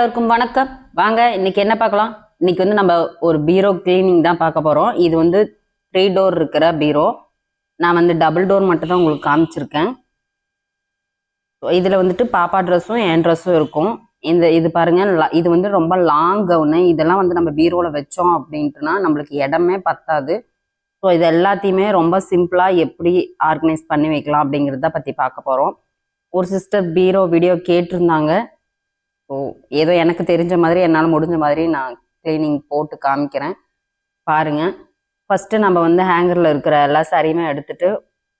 எல்லோருக்கும் வணக்கம். வாங்க இன்னைக்கு என்ன பார்க்கலாம்? இன்னைக்கு வந்து நம்ம ஒரு பீரோ கிளீனிங் தான் பார்க்க போகிறோம் இது வந்து த்ரீ டோர் இருக்கிற பீரோ. நான் வந்து டபுள் டோர் மட்டும் தான் உங்களுக்கு காமிச்சிருக்கேன். இதில் வந்துட்டு பாப்பா ட்ரெஸ்ஸும் என் ட்ரெஸ்ஸும் இருக்கும். இந்த இது பாருங்க இது வந்து ரொம்ப லாங் கவுனு இதெல்லாம் வந்து நம்ம பீரோவில் வச்சோம் அப்படின்ட்டுனா நம்மளுக்கு இடமே பத்தாது. ஸோ இது எல்லாத்தையுமே ரொம்ப சிம்பிளாக எப்படி ஆர்கனைஸ் பண்ணி வைக்கலாம் அப்படிங்கிறத பற்றி பார்க்க போகிறோம் ஒரு சிஸ்டர் பீரோ வீடியோ கேட்டிருந்தாங்க. ஸோ ஏதோ எனக்கு தெரிஞ்ச மாதிரி என்னால் முடிஞ்ச மாதிரி நான் க்ளீனிங் போட்டு காமிக்கிறேன். பாருங்கள் ஃபஸ்ட்டு நம்ம வந்து ஹேங்கரில் இருக்கிற எல்லா சாரியுமே எடுத்துட்டு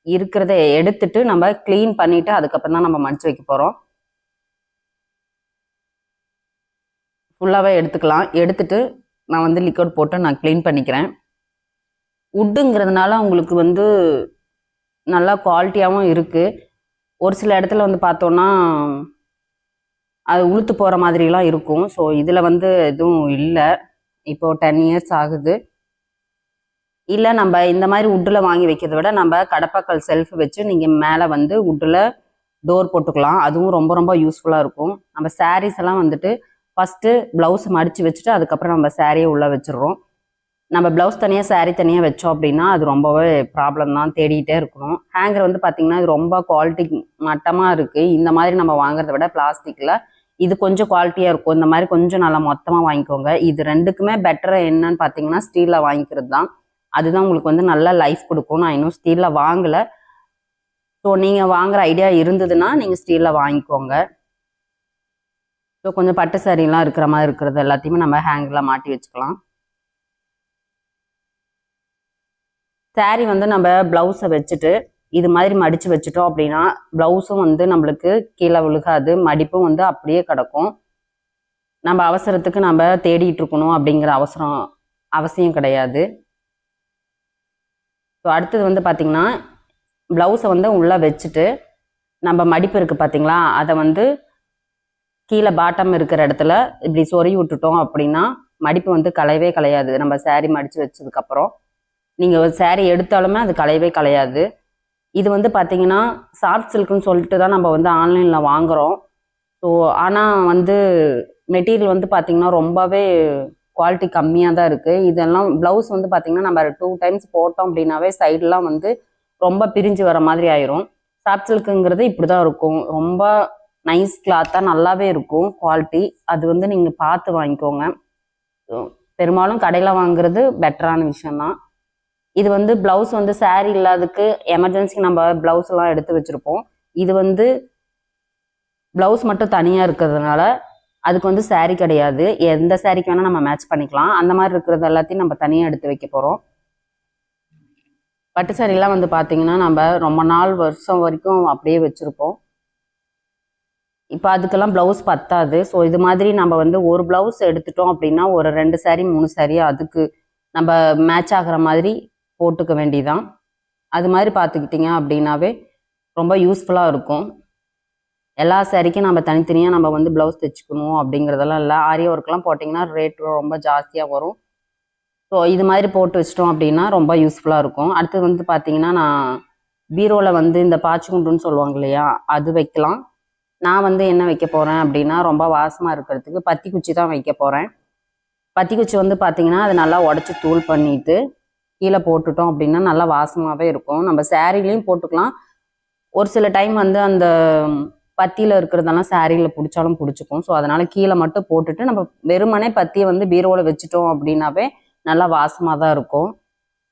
இருக்கிறத எடுத்துட்டு நம்ம க்ளீன் பண்ணிவிட்டு அதுக்கப்புறம் தான் நம்ம மடிச்சு வைக்க போகிறோம் ஃபுல்லாகவே எடுத்துக்கலாம். எடுத்துட்டு நான் வந்து லிக்விட் போட்டு நான் க்ளீன் பண்ணிக்கிறேன். உட்டுங்கிறதுனால உங்களுக்கு வந்து நல்லா குவாலிட்டியாகவும் இருக்குது ஒரு சில இடத்துல வந்து பார்த்தோன்னா அது உளுத்து போகிற மாதிரிலாம் இருக்கும். ஸோ இதில் வந்து எதுவும் இல்லை. இப்போ டென் இயர்ஸ் ஆகுது. இல்லை நம்ம இந்த மாதிரி உட்டில் வாங்கி வைக்கிறத விட நம்ம கடப்பாக்கல் செல்ஃப் வச்சு நீங்கள் மேலே வந்து உட்டில் டோர் போட்டுக்கலாம். அதுவும் ரொம்ப ரொம்ப யூஸ்ஃபுல்லாக இருக்கும். நம்ம சாரீஸ் எல்லாம் வந்துட்டு ஃபஸ்ட்டு ப்ளவுஸ் மடித்து வச்சுட்டு அதுக்கப்புறம் நம்ம சாரியை உள்ளே வச்சிடுறோம். நம்ம ப்ளவுஸ் தனியாக சாரீ தனியாக வச்சோம் அப்படின்னா அது ரொம்பவே ப்ராப்ளம் தான். தேடிகிட்டே இருக்கணும். ஹேங்கர் வந்து பார்த்திங்கன்னா இது ரொம்ப குவாலிட்டி மட்டமாக இருக்குது இந்த மாதிரி நம்ம வாங்குறத விட பிளாஸ்டிக்கில் இது கொஞ்சம் குவாலிட்டியாக இருக்கும். இந்த மாதிரி கொஞ்சம் நல்லா மொத்தமாக வாங்கிக்கோங்க. இது ரெண்டுக்குமே பெட்டராக என்னன்னு பார்த்தீங்கன்னா ஸ்டீலில் வாங்கிக்கிறது தான் அதுதான் உங்களுக்கு வந்து நல்ல லைஃப் கொடுக்கும். நான் இன்னும் ஸ்டீலில் வாங்கலை. ஸோ நீங்கள் வாங்குற ஐடியா இருந்ததுன்னா நீங்கள் ஸ்டீலில் வாங்கிக்கோங்க. ஸோ கொஞ்சம் பட்டு சாரிலாம் இருக்கிற மாதிரி இருக்கிறது எல்லாத்தையுமே நம்ம ஹேங்கில் மாட்டி வச்சுக்கலாம். Saree வந்து நம்ம ப்ளவுஸை வச்சுட்டு இது மாதிரி மடித்து வச்சுட்டோம் அப்படின்னா ப்ளவுஸும் வந்து நம்மளுக்கு கீழே விழுகாது மடிப்பும் வந்து அப்படியே கிடக்கும். நம்ம அவசரத்துக்கு நம்ம தேடிட்டு இருக்கணும் அப்படிங்கிற அவசரம் அவசியம் கிடையாது. ஸோ அடுத்தது வந்து பார்த்திங்கன்னா ப்ளவுஸை வந்து உள்ளே வச்சுட்டு நம்ம மடிப்பு இருக்குது பார்த்தீங்களா அதை வந்து கீழே பாட்டம் இருக்கிற இடத்துல இப்படி சொறி விட்டுட்டோம் அப்படின்னா மடிப்பு வந்து கலையவே கலையாது நம்ம சேரீ மடித்து வச்சதுக்கப்புறம் நீங்கள் சேரீ எடுத்தாலுமே அது கலையவே கலையாது இது வந்து பார்த்தீங்கன்னா சாஃப்ட் சில்க்குன்னு சொல்லிட்டு தான் நம்ம வந்து ஆன்லைனில் வாங்குகிறோம் ஸோ ஆனால் வந்து மெட்டீரியல் வந்து பார்த்திங்கன்னா ரொம்பவே குவாலிட்டி கம்மியாக தான் இருக்குது இதெல்லாம் ப்ளவுஸ் வந்து பார்த்திங்கன்னா நம்ம டூ டைம்ஸ் போட்டோம் அப்படின்னாவே சைடெலாம் வந்து ரொம்ப பிரிஞ்சு வர மாதிரி ஆயிரும். சாஃப்ட் சில்க்குங்கிறது இப்படி தான் இருக்கும். ரொம்ப நைஸ் கிளாத்தாக நல்லாவே இருக்கும் குவாலிட்டி அது வந்து நீங்கள் பார்த்து வாங்கிக்கோங்க. பெரும்பாலும் கடையில் வாங்குறது பெட்டரான விஷயம்தான். இது வந்து ப்ளவுஸ் வந்து saree இல்லாததுக்கு எமர்ஜென்சிக்கு நம்ம ப்ளவுஸ் எல்லாம் எடுத்து வச்சுருப்போம். இது வந்து ப்ளவுஸ் மட்டும் தனியாக இருக்கிறதுனால அதுக்கு வந்து saree கிடையாது. எந்த சாரிக்கு வேணால் நம்ம மேட்ச் பண்ணிக்கலாம். அந்த மாதிரி இருக்கிறது எல்லாத்தையும் நம்ம தனியாக எடுத்து வைக்க போகிறோம் பட்டு சாரிலாம் வந்து பார்த்திங்கன்னா நம்ம ரொம்ப நாள் வருஷம் வரைக்கும் அப்படியே வச்சுருப்போம். இப்போ அதுக்கெல்லாம் ப்ளவுஸ் பத்தாது. ஸோ இது மாதிரி நம்ம வந்து ஒரு ப்ளவுஸ் எடுத்துட்டோம் அப்படின்னா ஒரு ரெண்டு saree மூணு saree அதுக்கு நம்ம மேட்ச் ஆகிற மாதிரி போட்டுக்க வேண்டிதான். அது மாதிரி பார்த்துக்கிட்டிங்க அப்படின்னாவே ரொம்ப யூஸ்ஃபுல்லாக இருக்கும். எல்லா சாரிக்கும் நம்ம தனித்தனியாக நம்ம வந்து ப்ளவுஸ் தைச்சிக்கணும் அப்படிங்கிறதெல்லாம் இல்லை. ஆரிய ஒர்க்லாம் போட்டிங்கன்னா ரேட் ரொம்ப ஜாஸ்தியாக வரும். ஸோ இது மாதிரி போட்டு வச்சிட்டோம் அப்படின்னா ரொம்ப யூஸ்ஃபுல்லாக இருக்கும். அடுத்தது வந்து பார்த்தீங்கன்னா நான் பீரோவில் வந்து இந்த பாச்சிக்குண்டுன்னு சொல்லுவாங்க இல்லையா அது வைக்கலாம். நான் வந்து என்ன வைக்க போகிறேன் அப்படின்னா ரொம்ப வாசமாக இருக்கிறதுக்கு பத்தி குச்சி தான் வைக்க போகிறேன் பத்தி குச்சி வந்து பார்த்தீங்கன்னா அது நல்லா உடச்சி தூள் பண்ணிவிட்டு கீழே போட்டுட்டோம் அப்படின்னா நல்லா வாசமாகவே இருக்கும். நம்ம சாரீலையும் போட்டுக்கலாம். ஒரு சில டைம் வந்து அந்த பத்தியில் இருக்கிறதெல்லாம் சாரியில் பிடிச்சாலும் பிடிச்சிக்கும். ஸோ அதனால் கீழே மட்டும் போட்டுட்டு நம்ம வெறுமனே பத்தியை வந்து பீரோவில் வச்சுட்டோம் அப்படின்னாவே நல்லா வாசமாக தான் இருக்கும்.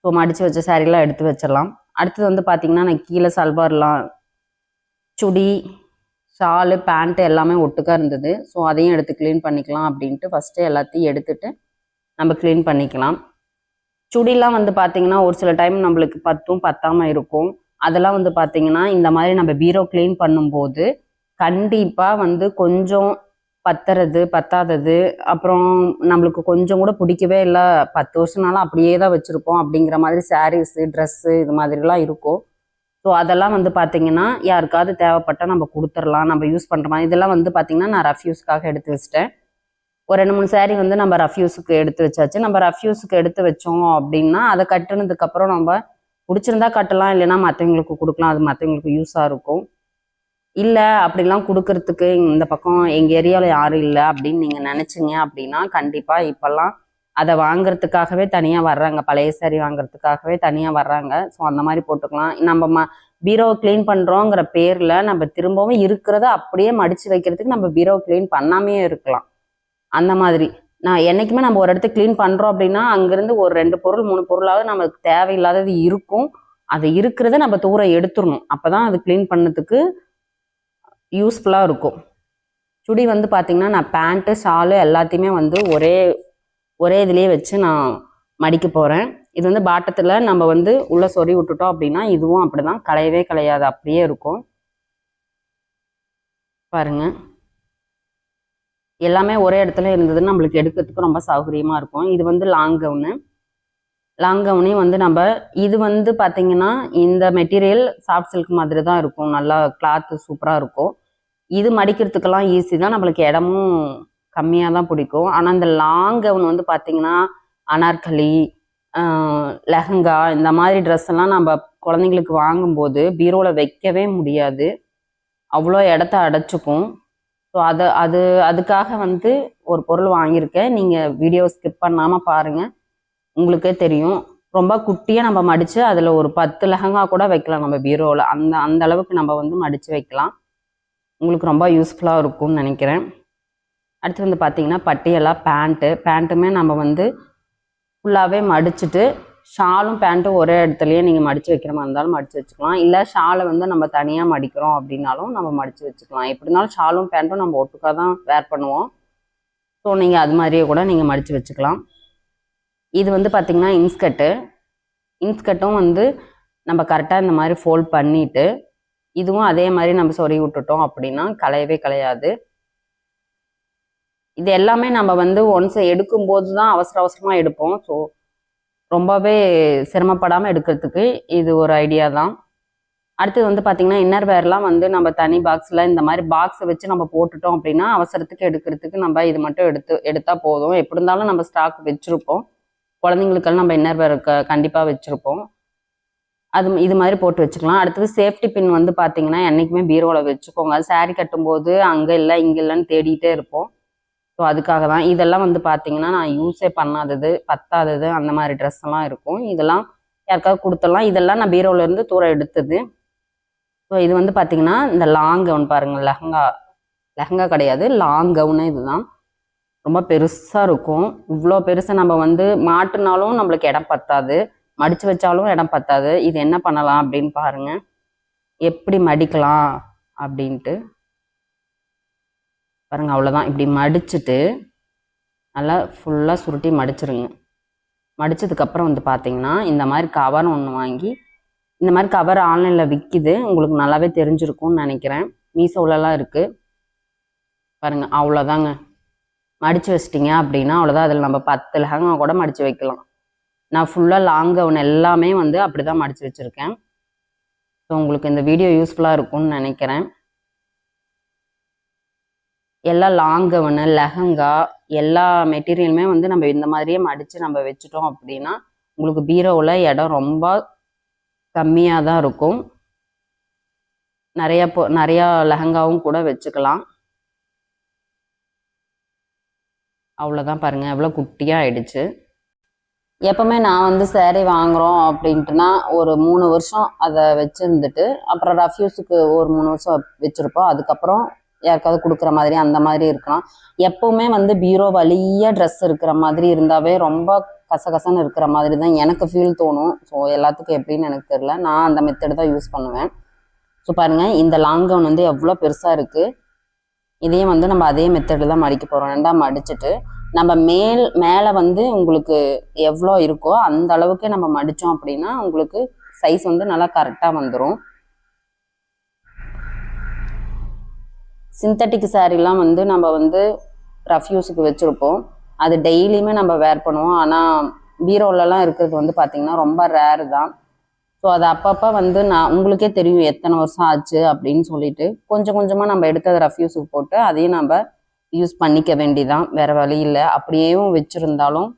ஸோ மடித்து வச்ச சாரீலாம் எடுத்து வச்சிடலாம். அடுத்தது வந்து பார்த்திங்கன்னா நான் கீழே சல்வார்லாம் சுடி ஷாலு பேண்ட்டு எல்லாமே ஒட்டுக்கா இருந்தது. ஸோ அதையும் எடுத்து க்ளீன் பண்ணிக்கலாம் அப்படின்ட்டு ஃபஸ்ட்டு எல்லாத்தையும் எடுத்துட்டு நம்ம க்ளீன் பண்ணிக்கலாம். சுடிலாம் வந்து பார்த்திங்கன்னா ஒரு சில டைம் நம்மளுக்கு பத்தும் பத்தாமல் இருக்கும். அதெல்லாம் வந்து பார்த்திங்கன்னா இந்த மாதிரி நம்ம பீரோ க்ளீன் பண்ணும்போது கண்டிப்பாக வந்து கொஞ்சம் பத்துறது பத்தாதது அப்புறம் நம்மளுக்கு கொஞ்சம் கூட பிடிக்கவே இல்லை. பத்து வருஷம்னாலும் அப்படியே தான் வச்சுருப்போம் அப்படிங்கிற மாதிரி சாரீஸு ட்ரெஸ்ஸு இது மாதிரிலாம் இருக்கும். ஸோ அதெல்லாம் வந்து பார்த்தீங்கன்னா யாருக்காவது தேவைப்பட்டால் நம்ம கொடுத்துடலாம். நம்ம யூஸ் பண்ணுற மாதிரி. இதெல்லாம் வந்து பார்த்தீங்கன்னா நான் ரஃப் யூஸ்க்காக எடுத்து வச்சிட்டேன். ஒரு ரெண்டு மூணு சேரீ வந்து நம்ம ரஃப் யூஸுக்கு எடுத்து வச்சாச்சு. நம்ம ரஃப் யூஸுக்கு எடுத்து வச்சோம் அப்படின்னா அதை கட்டுனதுக்கப்புறம் நம்ம பிடிச்சிருந்தா கட்டலாம் இல்லைன்னா மற்றவங்களுக்கு கொடுக்கலாம். அது மற்றவங்களுக்கு யூஸாக இருக்கும். இல்லை அப்படிலாம் கொடுக்கறதுக்கு இந்த பக்கம் எங்கள் ஏரியாவில் யாரும் இல்லை அப்படின்னு நீங்கள் நினச்சிங்க அப்படின்னா கண்டிப்பாக இப்போல்லாம் அதை வாங்குறதுக்காகவே தனியாக வர்றாங்க. பழைய சாரி வாங்குறதுக்காகவே தனியாக வர்றாங்க. ஸோ அந்த மாதிரி போட்டுக்கலாம். நம்ம ம பீரோவை க்ளீன் பண்ணுறோங்கிற பேரில் நம்ம திரும்பவும் இருக்கிறத அப்படியே மடித்து வைக்கிறதுக்கு நம்ம பீரோவை க்ளீன் பண்ணாமே இருக்கலாம். அந்த மாதிரி. நான் என்னைக்குமே நம்ம ஒரு இடத்த க்ளீன் பண்ணுறோம் அப்படின்னா அங்கேருந்து ஒரு ரெண்டு பொருள் மூணு பொருளாவது நமக்கு தேவையில்லாதது இருக்கும். அது இருக்கிறத நம்ம தூரம் எடுத்துடணும். அப்போ தான் அது க்ளீன் பண்ணதுக்கு யூஸ்ஃபுல்லாக இருக்கும். சுடி வந்து பார்த்திங்கன்னா நான் பேண்ட்டு ஷாலு எல்லாத்தையுமே வந்து ஒரே ஒரே இதுலேயே வச்சு நான் மடிக்க போகிறேன் இது வந்து பாட்டத்தில் நம்ம வந்து உள்ளே சொறி விட்டுட்டோம் அப்படின்னா இதுவும் அப்படி தான் களையவே களையாது. அப்படியே இருக்கும். பாருங்க. எல்லாமே ஒரே இடத்துல இருந்ததுன்னு நம்மளுக்கு எடுக்கிறதுக்கு ரொம்ப சௌகரியமாக இருக்கும். இது வந்து லாங் கவுனு லாங் கவுனையும் வந்து நம்ம இது வந்து பார்த்தீங்கன்னா இந்த மெட்டீரியல் சாஃப்ட் சில்க் மாதிரி தான் இருக்கும். நல்லா கிளாத்து சூப்பராக இருக்கும். இது மடிக்கிறதுக்கெல்லாம் ஈஸி தான். நம்மளுக்கு இடமும் கம்மியாக தான் பிடிக்கும். ஆனால் இந்த லாங் கவுன் வந்து பார்த்தீங்கன்னா அனார்கலி லெஹங்கா இந்த மாதிரி ட்ரெஸ் எல்லாம் நம்ம குழந்தைங்களுக்கு வாங்கும்போது பீரோவில் வைக்கவே முடியாது. அவ்வளோ இடத்த அடைச்சிக்கும். ஸோ அதை அது அதுக்காக வந்து ஒரு பொருள் வாங்கியிருக்கேன். நீங்கள் வீடியோ ஸ்கிப் பண்ணாமல் பாருங்கள் உங்களுக்கே தெரியும். ரொம்ப குட்டியாக நம்ம மடித்து அதில் ஒரு பத்து லெஹங்கா கூட வைக்கலாம் நம்ம பீரோவில் அந்த அந்த அளவுக்கு நம்ம வந்து மடித்து வைக்கலாம். உங்களுக்கு ரொம்ப யூஸ்ஃபுல்லாக இருக்கும்னு நினைக்கிறேன். அடுத்து வந்து பார்த்தீங்கன்னா பட்டியெல்லாம் பேண்ட்டு பேண்ட்டுமே நம்ம வந்து ஃபுல்லாகவே மடிச்சுட்டு ஷாலும் பேண்ட்டும் ஒரே இடத்துலையே நீங்கள் மடித்து வைக்கிற மாதிரி இருந்தாலும் மடித்து வச்சுக்கலாம். இல்லை ஷாலை வந்து நம்ம தனியாக மடிக்கிறோம் அப்படின்னாலும் நம்ம மடித்து வச்சுக்கலாம். எப்படி இருந்தாலும் ஷாலும் பேண்ட்டும் நம்ம ஒட்டுக்காக தான் வேர் பண்ணுவோம். ஸோ நீங்கள் அது மாதிரியே கூட நீங்கள் மடித்து வச்சுக்கலாம். இது வந்து பார்த்திங்கன்னா இன்ஸ்கர்ட்டு இன்ஸ்கட்டும் வந்து நம்ம கரெக்டாக இந்த மாதிரி ஃபோல்ட் பண்ணிவிட்டு இதுவும் அதே மாதிரி நம்ம சொறி விட்டுட்டோம் அப்படின்னா கலையவே கலையாது இது எல்லாமே நம்ம வந்து ஒன்ஸ் எடுக்கும்போது தான் அவசர அவசரமாக எடுப்போம். ஸோ ரொம்பவே சிரமப்படாமல் எடுக்கிறதுக்கு இது ஒரு ஐடியா தான். அடுத்தது வந்து பார்த்திங்கன்னா இன்னர் வேர்லாம் வந்து நம்ம தனி பாக்ஸில் இந்த மாதிரி பாக்ஸை வச்சு நம்ம போட்டுட்டோம் அப்படின்னா அவசரத்துக்கு எடுக்கிறதுக்கு நம்ம இது மட்டும் எடுத்து எடுத்தால் போதும். எப்படி இருந்தாலும் நம்ம ஸ்டாக் வச்சுருப்போம். குழந்தைங்களுக்கெல்லாம் நம்ம இன்னர் வேர் க கண்டிப்பாக வச்சுருப்போம். அது இது மாதிரி போட்டு வச்சுக்கலாம். அடுத்தது சேஃப்டி பின் வந்து பார்த்தீங்கன்னா என்றைக்குமே பீரோவில் வச்சுக்கோங்க. சாரி கட்டும்போது அங்கே இல்லை இங்கே இல்லைன்னு தேடிட்டே இருப்போம். ஸோ அதுக்காக தான் இதெல்லாம் வந்து பார்த்தீங்கன்னா நான் யூஸே பண்ணாதது பத்தாதது அந்த மாதிரி ட்ரெஸ் எல்லாம் இருக்கும். இதெல்லாம் யாருக்காவது கொடுத்துடலாம். இதெல்லாம் நான் பீரோவிலேருந்து தூரம் எடுத்தது. ஸோ இது வந்து பார்த்தீங்கன்னா இந்த லாங் கவுன் பாருங்கள் லெஹங்கா லெஹங்கா கிடையாது லாங் கவுனு இதுதான். ரொம்ப பெருசாக இருக்கும். இவ்வளோ பெருசாக நம்ம வந்து மாட்டுனாலும் நம்மளுக்கு இடம் பத்தாது. மடித்து வச்சாலும் இடம் பத்தாது. இது என்ன பண்ணலாம் அப்படின்னு பாருங்கள் எப்படி மடிக்கலாம் அப்படின்ட்டு. பாருங்கள் அவ்வளோதான் இப்படி மடிச்சுட்டு நல்லா ஃபுல்லாக சுருட்டி மடிச்சிருங்க. மடிச்சதுக்கப்புறம் வந்து பார்த்தீங்கன்னா இந்த மாதிரி கவர் ஒன்று வாங்கி இந்த மாதிரி கவர் ஆன்லைனில் விற்கிது உங்களுக்கு நல்லாவே தெரிஞ்சிருக்கும்னு நினைக்கிறேன். மீசோலலாம் இருக்குது பாருங்கள் அவ்வளோதாங்க மடித்து வச்சிட்டிங்க அப்படின்னா அவ்வளோதான் அதில் நம்ம பத்து லெஹங்கா கூட மடித்து வைக்கலாம். நான் ஃபுல்லாக லாங் கவுன் எல்லாமே வந்து அப்படி தான் மடித்து வச்சுருக்கேன். ஸோ உங்களுக்கு இந்த வீடியோ யூஸ்ஃபுல்லாக இருக்கும்னு நினைக்கிறேன். எல்லா லாங் கவுனு லெஹங்கா எல்லா மெட்டீரியலுமே வந்து நம்ம இந்த மாதிரியே மடித்து நம்ம வச்சுட்டோம் அப்படின்னா உங்களுக்கு பீரோவில் இடம் ரொம்ப கம்மியாக தான் இருக்கும். நிறையா போ நிறையா லெஹங்காவும் கூட வச்சுக்கலாம். அவ்வளோதான் பாருங்கள் எவ்வளோ குட்டியாக ஆயிடுச்சு. எப்பவுமே நான் வந்து சேரீ வாங்குகிறோம் அப்படின்ட்டுனா ஒரு மூணு வருஷம் அதை வச்சுருந்துட்டு அப்புறம் ரஃப்யூஸுக்கு ஒரு மூணு வருஷம் வச்சுருப்போம். அதுக்கப்புறம் யாருக்காவது கொடுக்குற மாதிரி அந்த மாதிரி இருக்கலாம். எப்பவுமே வந்து பீரோ வழியாக ட்ரெஸ் இருக்கிற மாதிரி இருந்தாவே ரொம்ப கசகசன்னு இருக்கிற மாதிரி தான் எனக்கு ஃபீல் தோணும். ஸோ எல்லாத்துக்கும் எப்படின்னு எனக்கு தெரில நான் அந்த மெத்தடு தான் யூஸ் பண்ணுவேன். ஸோ பாருங்கள் இந்த லாங் கவுன் வந்து எவ்வளோ பெருசாக இருக்குது இதையும் வந்து நம்ம அதே மெத்தடில் தான் மடிக்க போகிறோம் ரெண்டாம் மடிச்சுட்டு நம்ம மேல் மேலே வந்து உங்களுக்கு எவ்வளோ இருக்கோ அந்த அளவுக்கு நம்ம மடித்தோம் அப்படின்னா உங்களுக்கு சைஸ் வந்து நல்லா கரெக்டாக வந்துடும் சிந்தட்டிக் சாரீலாம் வந்து நம்ம வந்து ரஃப் யூஸுக்கு வச்சுருப்போம். அது டெய்லியுமே நம்ம வேர் பண்ணுவோம். ஆனால் பீரோலலாம் இருக்கிறது வந்து பார்த்திங்கன்னா ரொம்ப ரேரு தான். ஸோ அது அப்பப்போ வந்து நான் உங்களுக்கே தெரியும் எத்தனை வருஷம் ஆச்சு அப்படின்னு சொல்லிட்டு. கொஞ்சம் கொஞ்சமாக நம்ம எடுத்தது ரஃப் யூஸுக்கு போட்டு அதையும் நம்ம யூஸ் பண்ணிக்க வேண்டிதான். வேற வழி இல்லை. அப்படியேவும் வச்சுருந்தாலும்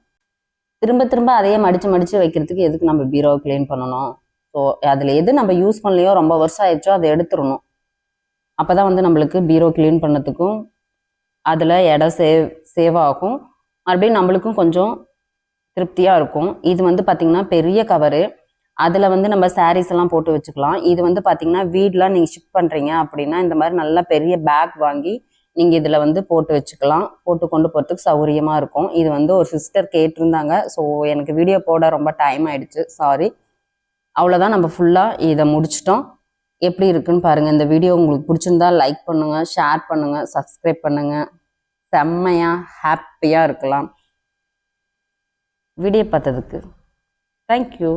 திரும்ப திரும்ப அதையே மடித்து மடித்து வைக்கிறதுக்கு எதுக்கு நம்ம பீரோவை க்ளீன் பண்ணணும்? ஸோ அதில் எது நம்ம யூஸ் பண்ணலையோ ரொம்ப வருஷம் ஆயிடுச்சோ அதை எடுத்துடணும். அப்போ தான் வந்து நம்மளுக்கு பீரோ க்ளீன் பண்ணதுக்கும் அதில் இடம் சேவ் சேவ் ஆகும். மறுபடியும் நம்மளுக்கும் கொஞ்சம் திருப்தியாக இருக்கும். இது வந்து பார்த்திங்கன்னா பெரிய கவரு அதில் வந்து நம்ம சாரீஸ் எல்லாம் போட்டு வச்சுக்கலாம். இது வந்து பார்த்திங்கன்னா வீடெலாம் நீங்கள் ஷிஃப்ட் பண்ணுறீங்க அப்படின்னா இந்த மாதிரி நல்ல பெரிய பேக் வாங்கி நீங்கள் இதில் வந்து போட்டு வச்சுக்கலாம். போட்டு கொண்டு போகிறதுக்கு சௌகரியமாக இருக்கும். இது வந்து ஒரு சிஸ்டர் கேட்டிருந்தாங்க. ஸோ எனக்கு வீடியோ போட ரொம்ப டைம் ஆயிடுச்சு. சாரி அவ்வளோதான் நம்ம ஃபுல்லாக இதை முடிச்சிட்டோம். எப்படி இருக்குன்னு பாருங்கள் இந்த வீடியோ உங்களுக்கு பிடிச்சிருந்தா லைக் பண்ணுங்கள் ஷேர் பண்ணுங்கள் சப்ஸ்கிரைப் பண்ணுங்கள் செம்மையாக ஹாப்பியாக இருக்கலாம். வீடியோ பார்த்ததுக்கு தேங்க்யூ